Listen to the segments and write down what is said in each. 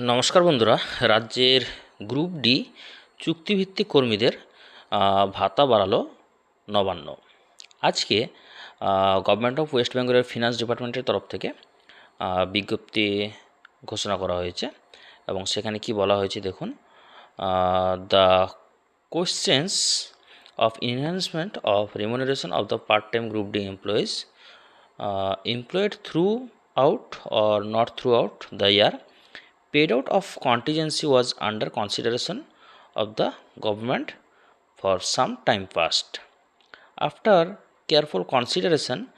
নমস্কার বন্ধুরা। রাজ্যের গ্রুপ ডি চুক্তিভিত্তিক কর্মীদের ভাতা বাড়ালো নবান্ন। আজকে গভর্নমেন্ট অফ ওয়েস্ট বেঙ্গলের ফিনান্স ডিপার্টমেন্টের তরফ থেকে বিজ্ঞপ্তি ঘোষণা করা হয়েছে এবং সেখানে কি বলা হয়েছে দেখুন the questions of enhancement of remuneration of the part time group D employees employed throughout or or throughout the year paid out of contingency was under consideration of the government for some time past. After careful consideration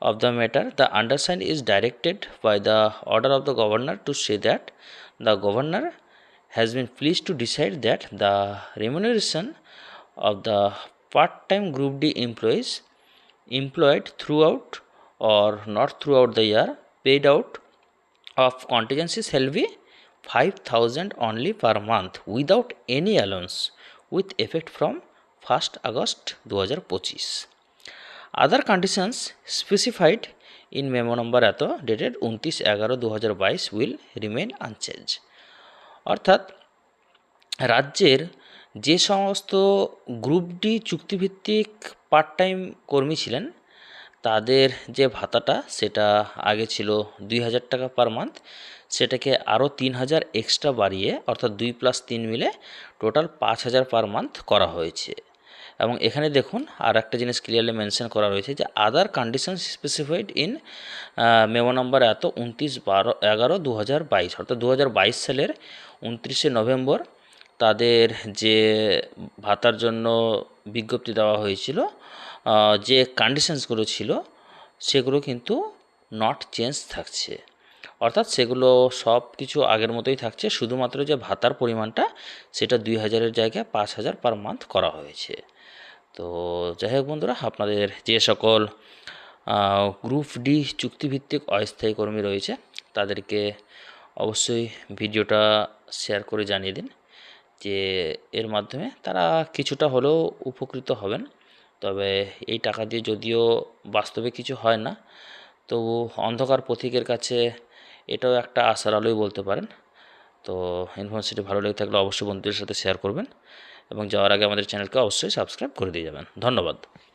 of the matter the undersigned is directed by the order of the governor to say that the governor has been pleased to decide that the remuneration of the part-time group d employees employed throughout or not throughout the year paid out of contingency shall be five thousand only per month without any allowance with effect from first August দু হাজার পঁচিশ other conditions specified in memo number এত dated উনত্রিশ এগারো দু হাজার বাইশ will remain unchange অর্থাৎ রাজ্যের যে সমস্ত গ্রুপ ডি চুক্তিভিত্তিক পার্ট টাইম কর্মী ছিলেন তাদের যে ভাতাটা সেটা আগে ছিল দুই হাজার টাকা পার মান্থ সেটাকে আরও তিন হাজার এক্সট্রা বাড়িয়ে, অর্থাৎ দুই প্লাস তিন মিলে টোটাল পাঁচ হাজার পার মান্থ করা হয়েছে। এবং এখানে দেখুন, আর একটা জিনিস ক্লিয়ারলি মেনশন করা রয়েছে যে other condition specified in memo number এত উনত্রিশ বারো এগারো দু হাজার বাইশ, অর্থাৎ দু হাজার বাইশ সালের উনত্রিশে নভেম্বর তাদের যে ভাতার জন্য বিজ্ঞপ্তি দেওয়া হয়েছিল যে কন্ডিশনসগুলো ছিল, সেগুলো কিন্তু নট চেঞ্জ থাকছে। অর্থাৎ সেগুলো সব কিছু আগের মতোই থাকছে, শুধুমাত্র যে ভাতার পরিমাণটা, সেটা দুই হাজারের জায়গায় পাঁচ হাজার পার মান্থ করা হয়েছে। তো যাই হোক বন্ধুরা, আপনাদের যে সকল গ্রুপ ডি চুক্তিভিত্তিক অস্থায়ী কর্মী রয়েছে, তাদেরকে অবশ্যই ভিডিওটা শেয়ার করে জানিয়ে দিন, যে এর মাধ্যমে তারা কিছুটা হলেও উপকৃত হবেন। তবে এই টাকা দিয়ে যদিও বাস্তবে কিছু হয় না, তবু অন্ধকার পথিকের কাছে এটাও একটা আশার আলোই বলতে পারেন। তো ইনফরমেশনটি ভালো লেগে থাকলে অবশ্যই বন্ধুদের সাথে শেয়ার করবেন এবং যাওয়ার আগে আমাদের চ্যানেলকে অবশ্যই সাবস্ক্রাইব করে দিয়ে যাবেন। ধন্যবাদ।